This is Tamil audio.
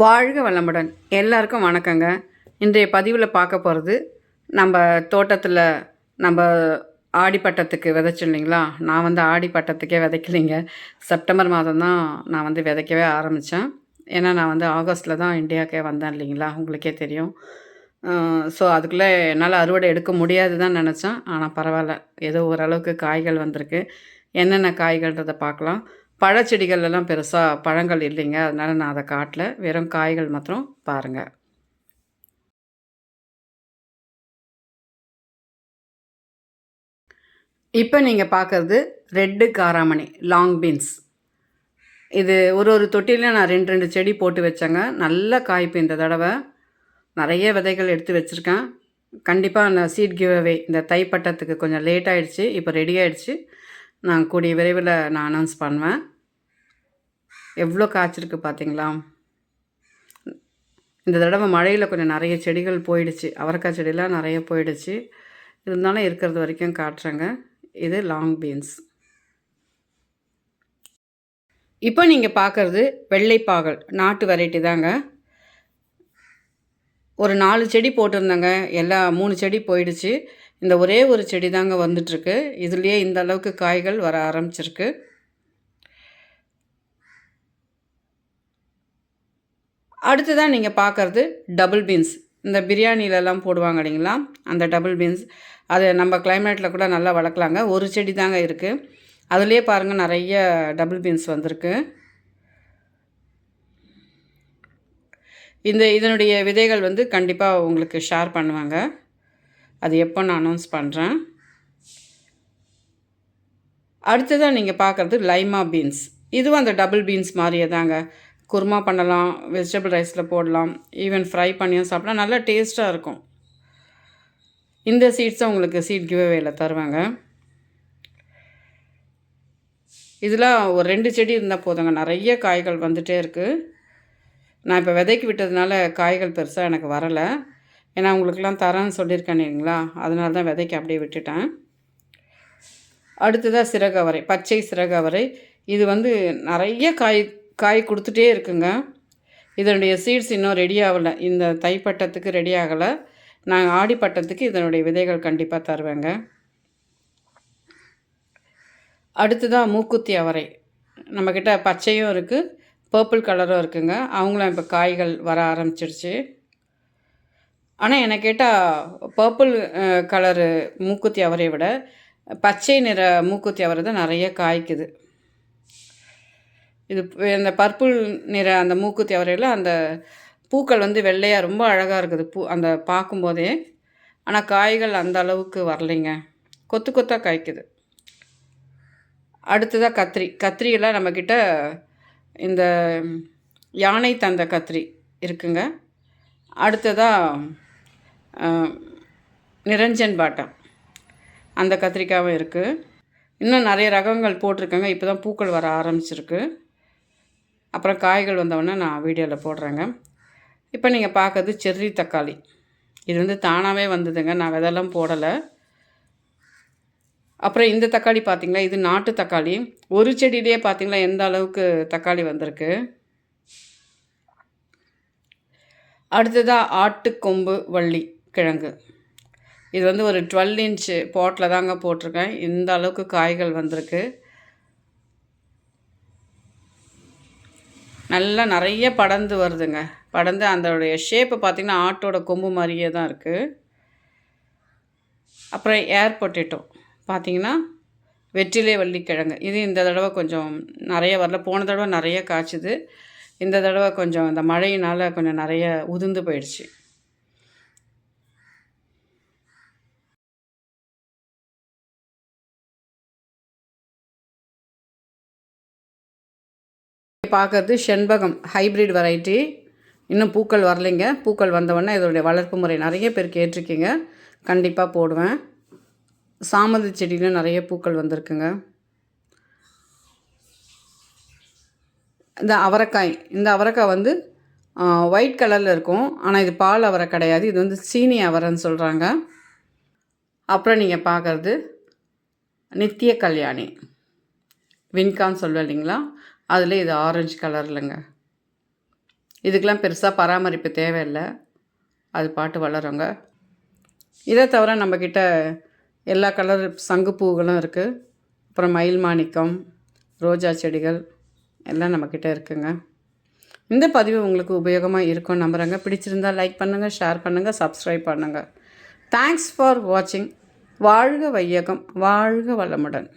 வாழ்க வளமுடன். எல்லாருக்கும் வணக்கங்க. இன்றைய பதிவில் பார்க்க போகிறது நம்ம தோட்டத்தில் நம்ம ஆடிப்பட்டத்துக்கு விதைச்சோம் இல்லைங்களா? நான் வந்து ஆடிப்பட்டத்துக்கே விதைக்கலைங்க. செப்டம்பர் மாதம் தான் நான் வந்து விதைக்கவே ஆரம்பித்தேன் ஏன்னா நான் வந்து ஆகஸ்ட்டில் தான் இந்தியாவுக்கே வந்தேன் இல்லைங்களா? உங்களுக்கே தெரியும். ஸோ அதுக்குள்ளே என்னால் அறுவடை எடுக்க முடியாது தான் நினச்சேன். ஆனால் பரவாயில்ல. ஏதோ ஓரளவுக்கு காய்கள் வந்திருக்கு. என்னென்ன காய்கள்ன்றதை பார்க்கலாம். பழச்செடிகள் எல்லாம் பெருசாக பழங்கள் இல்லைங்க. அதனால் நான் அதை காட்டல. வெறும் காய்கள் மாத்திரம் பாருங்கள் இப்போ நீங்கள் பார்க்குறது ரெட்டு காராமணி லாங் பீன்ஸ் இது ஒரு ஒரு தொட்டிலையும் நான் ரெண்டு ரெண்டு செடி போட்டு வச்சேங்க. நல்ல காய்ப்பு இந்த தடவை. நிறைய விதைகள் எடுத்து வச்சுருக்கேன். கண்டிப்பாக நான் சீட் கிவ்அவே இந்த தைப்பட்டத்துக்கு கொஞ்சம் லேட் ஆகிடுச்சு இப்போ ரெடி ஆகிடுச்சு நான் கூடிய விரைவில் நான் அனௌன்ஸ் பண்ணுவேன். எவ்வளோ காய்ச்சிருக்கு பார்த்தீங்களா? இந்த தடவை மழையில் கொஞ்சம் நிறைய செடிகள் போயிடுச்சு. அவரைக்காய் செடியெலாம் நிறைய போயிடுச்சு. இருந்தாலும் இருக்கிறது வரைக்கும் காட்டுறேங்க. இது லாங் பீன்ஸ் இப்போ நீங்கள் பார்க்குறது வெள்ளைப்பாகல். நாட்டு வெரைட்டி தாங்க. ஒரு நாலு செடி போட்டிருந்தேங்க. எல்லா மூணு செடி போயிடுச்சு. இந்த ஒரே ஒரு செடி தாங்க வந்துட்டுருக்கு. இதுலேயே இந்த அளவுக்கு காய்கள் வர ஆரம்பிச்சிருக்கு. அடுத்ததான் நீங்கள் பார்க்குறது டபுள் பீன்ஸ் இந்த பிரியாணிலலாம் போடுவாங்க இல்லைங்களா? அந்த டபுள் பீன்ஸ் அது நம்ம கிளைமேட்டில் கூட நல்லா வளர்க்கலாங்க. ஒரு செடி தாங்க இருக்குது அதுலேயே பாருங்கள் நிறைய டபுள் பீன்ஸ் வந்திருக்கு. இந்த இதனுடைய விதைகள் வந்து கண்டிப்பாக உங்களுக்கு ஷேர் பண்ணுவாங்க. அது எப்போ நான் அனௌன்ஸ் பண்ணுறேன் அடுத்ததாக நீங்கள் பார்க்குறது லைமா பீன்ஸ் இதுவும் அந்த டபுள் பீன்ஸ் மாதிரியே தாங்க. குருமா பண்ணலாம் வெஜிடபிள் ரைஸில் போடலாம் ஈவன் ஃப்ரை பண்ணியும் சாப்பிடலாம். நல்லா டேஸ்ட்டாக இருக்கும். இந்த சீட்ஸை உங்களுக்கு சீட் கிவ்அவேல தருவாங்க. இதில் ஒரு ரெண்டு செடி இருந்தால் போதுங்க. நிறைய காய்கள் வந்துகிட்டே இருக்குது நான் இப்போ விதைக்கு விட்டதுனால காய்கள் பெருசாக எனக்கு வரலை. ஏன்னா உங்களுக்கெல்லாம் தரேன்னு சொல்லியிருக்கேன் இல்லைங்களா? அதனால தான் விதைக்கு அப்படியே விட்டுட்டேன். அடுத்ததாக சிறகவரை பச்சை சிறகவரை இது வந்து நிறைய காய் காய் கொடுத்துட்டே இருக்குங்க. இதனுடைய சீட்ஸ் இன்னும் ரெடி ஆகலை. இந்த தைப்பட்டத்துக்கு ரெடி ஆகலை. நான் ஆடிப்பட்டத்துக்கு இதனுடைய விதைகள் கண்டிப்பாக தருவேங்க. அடுத்ததாக மூக்குத்தி அவரை. நம்மக்கிட்ட பச்சையும் இருக்குது பர்பிள் கலரும் இருக்குங்க. அவங்களும் இப்போ காய்கள் வர ஆரம்பிச்சிருச்சு. ஆனால் என்னை கேட்டால் பர்பிள் கலரு மூக்குத்தி அவரை விட பச்சை நிற மூக்குத்தி அவரை தான் நிறைய காய்க்குது. இது இந்த பர்பிள் நிற அந்த மூக்குத்தி அவரையில் அந்த பூக்கள் வந்து வெள்ளையாக ரொம்ப அழகாக இருக்குது. பூ அந்த பார்க்கும்போதே ஆனால் காய்கள் அந்த அளவுக்கு வரலைங்க. கொத்து கொத்தாக காய்க்குது. அடுத்ததாக கத்திரி. கத்திரியெல்லாம் நம்மக்கிட்ட இந்த யானை தந்த கத்திரி இருக்குங்க. அடுத்ததாக நிரஞ்சன் பாட்டம் அந்த கத்திரிக்காவும் இருக்குது இன்னும் நிறைய ரகங்கள் போட்டிருக்கேங்க. இப்போ தான் பூக்கள் வர ஆரம்பிச்சிருக்கு. அப்புறம் காய்கள் வந்தவொடனே நான் வீடியோவில் போடுறேங்க. இப்போ நீங்கள் பார்க்குறது செர்ரி தக்காளி. இது வந்து தானாகவே வந்ததுங்க. நான் விதெல்லாம் போடலை. அப்புறம் இந்த தக்காளி பார்த்திங்களா இது நாட்டு தக்காளி. ஒரு செடியிலே பார்த்திங்களா எந்த அளவுக்கு தக்காளி வந்திருக்கு? அடுத்ததாக ஆட்டுக்கொம்பு வள்ளி கிழங்கு. இது வந்து ஒரு டுவெல் இன்ச்சு பாட்டில் தாங்க போட்டிருக்கேன். இந்த அளவுக்கு காய்கள் வந்திருக்கு. நல்லா நிறைய படர்ந்து வருதுங்க. படர்ந்து அதோடைய ஷேப்பு பார்த்திங்கன்னா ஆட்டோட கொம்பு மாதிரியே தான் இருக்குது அப்புறம் ஏர் பொட்டேட்டோ பார்த்திங்கன்னா வெற்றிலே வள்ளிக்கிழங்கு. இது இந்த தடவை கொஞ்சம் நிறைய வரல. போன தடவை நிறைய காய்ச்சுது. இந்த தடவை கொஞ்சம் இந்த மழையினால் கொஞ்சம் நிறைய உதிர்ந்து போயிடுச்சு. பார்க்குறது செண்பகம் ஹைப்ரிட் வெரைட்டி இன்னும் பூக்கள் வரலைங்க. பூக்கள் வந்தவொடனே இதோடைய வளர்ப்பு முறை நிறைய பேர் கேட்டிருக்கீங்க. கண்டிப்பாக போடுவேன். சாமந்தி செடியிலும் நிறைய பூக்கள் வந்திருக்குங்க. இந்த அவரைக்காய் இந்த அவரைக்காய் வந்து ஒயிட் கலரில் இருக்கும். ஆனால் இது பால் அவரை கிடையாது. இது வந்து சீனி அவரைன்னு சொல்கிறாங்க அப்புறம் நீங்கள் பார்க்குறது நித்திய கல்யாணி. வின்கான்னு சொல்லுவேன் இல்லைங்களா அதில் இது ஆரஞ்சு கலர்லங்க இதுக்கெலாம் பெருசாக பராமரிப்பு தேவையில்லை. அது பாட்டு வளருங்க. இதை தவிர நம்மக்கிட்ட எல்லா கலர் சங்குப்பூகளும் இருக்குது அப்புறம் மயில் மாணிக்கம் ரோஜா செடிகள் எல்லாம் நம்மக்கிட்ட இருக்குங்க. இந்த பதிவு உங்களுக்கு உபயோகமாக இருக்கும் நம்புகிறேங்க பிடிச்சிருந்தா லைக் பண்ணுங்கள் ஷேர் பண்ணுங்கள் சப்ஸ்கிரைப் பண்ணுங்கள் தேங்க்ஸ் ஃபார் வாட்சிங் வாழ்க வையகம் வாழ்க வளமுடன்.